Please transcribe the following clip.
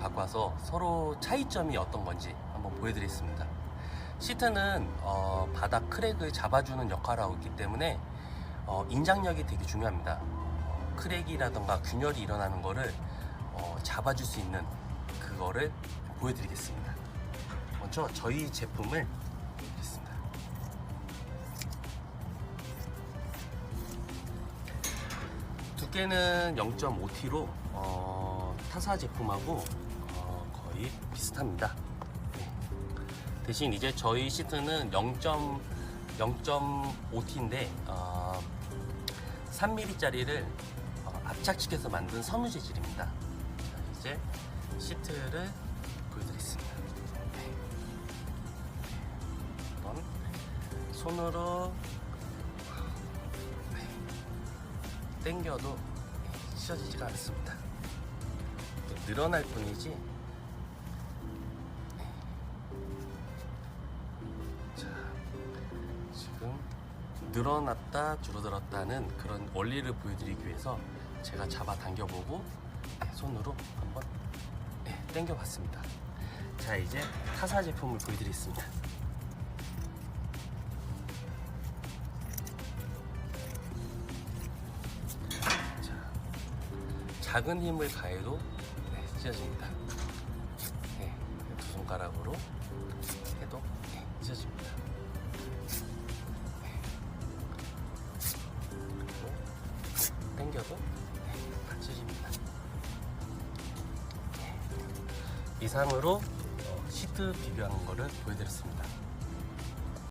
갖고 와서 서로 차이점이 어떤 건지 한번 보여드리겠습니다. 시트는 어, 바닥 크랙을 잡아주는 역할을 하고 있기 때문에 어, 인장력이 되게 중요합니다. 어, 크랙이라던가 균열이 일어나는 거를 어, 잡아줄 수 있는 그거를 보여드리겠습니다. 먼저 저희 제품을 보겠습니다. 두께는 0.5T로 어, 타사 제품하고 어, 거의 비슷합니다. 네. 대신 이제 저희 시트는 0.0.5T인데 어, 3mm짜리를 어, 압착시켜서 만든 섬유 재질입니다. 자, 이제 시트를 보여드리겠습니다. 네. 한번 손으로 네. 당겨도 찢어지지가 않습니다. 또 늘어날 뿐이지. 네. 자, 지금 늘어났다 줄어들었다는 그런 원리를 보여드리기 위해서 제가 잡아 당겨보고 네, 손으로 한번 네, 당겨봤습니다. 자, 이제 타사 제품을 보여드리겠습니다. 자, 작은 힘을 가해도 네, 찢어집니다. 네, 두 손가락으로 해도 네, 찢어집니다. 네. 그리고 당겨도 네, 다 찢어집니다. 네. 이상으로 어, 시트 비교하는 거를 보여드렸습니다.